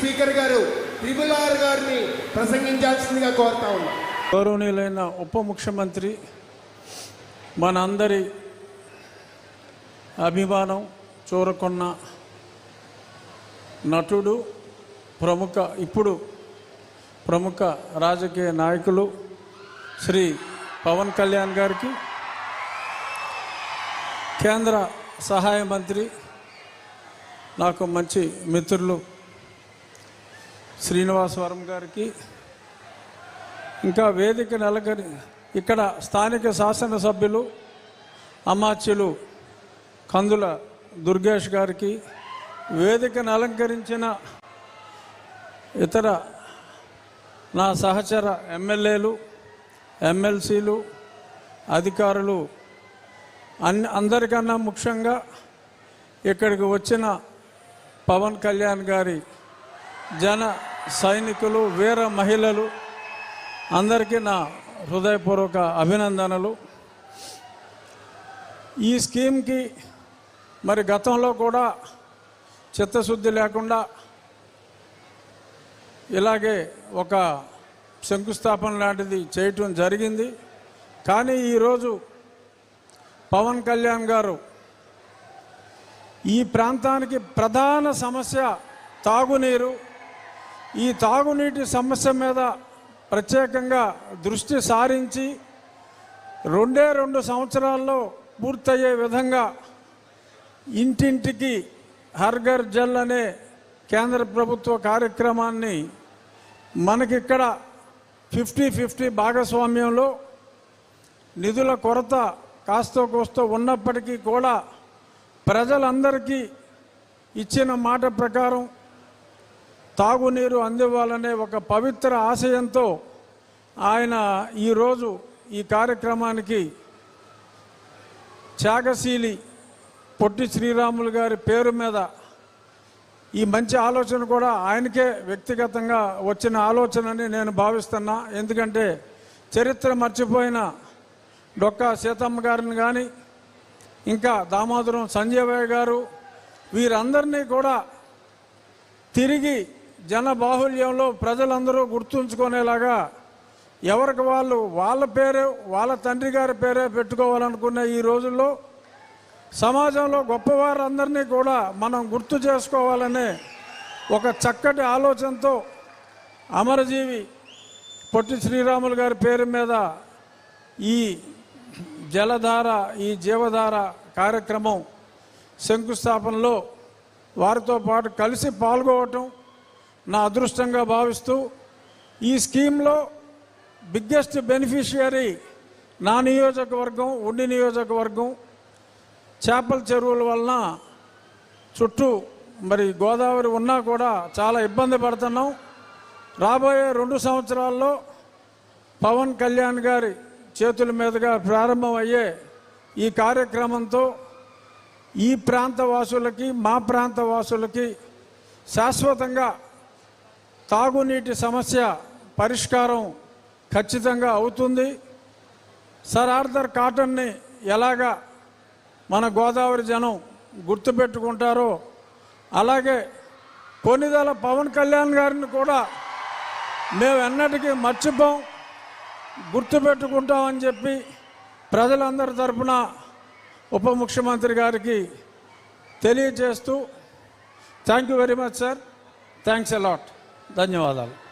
Speaker గారు triple R గారిని ప్రసంగించాల్సిందిగా కోరుతా ఉన్నాం. గౌరవనీయులైన ఉప ముఖ్యమంత్రి మనందరి అభిమానం చూరకొన్న నటుడు ప్రముఖ ఇప్పుడు ప్రముఖ రాజకీయ నాయకులు శ్రీ పవన్ కళ్యాణ్ గారికి కేంద్ర సహాయ మంత్రి నాకు మంచి మిత్రులు శ్రీనివాసవరం గారికి ఇంకా వేదిక నెలకరి ఇక్కడ స్థానిక శాసనసభ్యులు అమాత్యులు కందుల దుర్గేష్ గారికి వేదికను అలంకరించిన ఇతర నా సహచర ఎమ్మెల్యేలు ఎమ్మెల్సీలు అధికారులు అన్ని అందరికన్నా ముఖ్యంగా ఇక్కడికి వచ్చిన పవన్ కళ్యాణ్ గారి జన సైనికులు వీర మహిళలు అందరికీ నా హృదయపూర్వక అభినందనలు. ఈ స్కీమ్కి మరి గతంలో కూడా చిత్తశుద్ధి లేకుండా ఇలాగే ఒక శంకుస్థాపన లాంటిది చేయటం జరిగింది. కానీ ఈరోజు పవన్ కళ్యాణ్ గారు ఈ ప్రాంతానికి ప్రధాన సమస్య తాగునీరు ఈ తాగునీటి సమస్య మీద ప్రత్యేకంగా దృష్టి సారించి రెండే రెండు సంవత్సరాల్లో పూర్తయ్యే విధంగా ఇంటింటికి హర్ఘర్ జల్ అనే కేంద్ర ప్రభుత్వ కార్యక్రమాన్ని మనకిక్కడ ఫిఫ్టీ ఫిఫ్టీ భాగస్వామ్యంలో నిధుల కొరత కాస్తో కోస్తో ఉన్నప్పటికీ కూడా ప్రజలందరికీ ఇచ్చిన మాట ప్రకారం తాగునీరు అందివ్వాలనే ఒక పవిత్ర ఆశయంతో ఆయన ఈరోజు ఈ కార్యక్రమానికి త్యాగశీలి పొట్టి శ్రీరాములు గారి పేరు మీద ఈ మంచి ఆలోచన కూడా ఆయనకే వ్యక్తిగతంగా వచ్చిన ఆలోచనని నేను భావిస్తున్నా. ఎందుకంటే చరిత్ర మర్చిపోయిన డొక్కా సీతమ్మ గారిని కానీ ఇంకా దామోదరం సంజయ్ గారు వీరందరినీ కూడా తిరిగి జన బాహుల్యంలో ప్రజలందరూ గుర్తుంచుకునేలాగా ఎవరికి వాళ్ళు వాళ్ళ పేరే వాళ్ళ తండ్రి గారి పేరే పెట్టుకోవాలనుకునే ఈ రోజుల్లో సమాజంలో గొప్పవారందరినీ కూడా మనం గుర్తు చేసుకోవాలనే ఒక చక్కటి ఆలోచనతో అమరజీవి పొట్టి శ్రీరాములు గారి పేరు మీద ఈ జలధార ఈ జీవధార కార్యక్రమం శంకుస్థాపనలో వారితో పాటు కలిసి పాల్గొవటం నా అదృష్టంగా భావిస్తూ ఈ స్కీమ్లో బిగ్గెస్ట్ బెనిఫిషియరీ నా నియోజకవర్గం ఉండి నియోజకవర్గం చేపల చెరువుల వలన చుట్టూ మరి గోదావరి ఉన్నా కూడా చాలా ఇబ్బంది పడుతున్నాం. రాబోయే రెండు సంవత్సరాల్లో పవన్ కళ్యాణ్ గారి చేతుల మీదుగా ప్రారంభమయ్యే ఈ కార్యక్రమంతో ఈ ప్రాంత వాసులకి మా ప్రాంత వాసులకి శాశ్వతంగా తాగునీటి సమస్య పరిష్కారం ఖచ్చితంగా అవుతుంది. సర్ ఆర్థర్ కాటన్ని ఎలాగా మన గోదావరి జనం గుర్తుపెట్టుకుంటారో అలాగే కొన్నిదల పవన్ కళ్యాణ్ గారిని కూడా మేము ఎన్నటికీ మర్చిపోం. గుర్తుపెట్టుకుంటామని చెప్పి ప్రజలందరి తరఫున ఉప ముఖ్యమంత్రి గారికి తెలియజేస్తూ thank you very much sir. Thanks a lot ధన్యవాదాలు.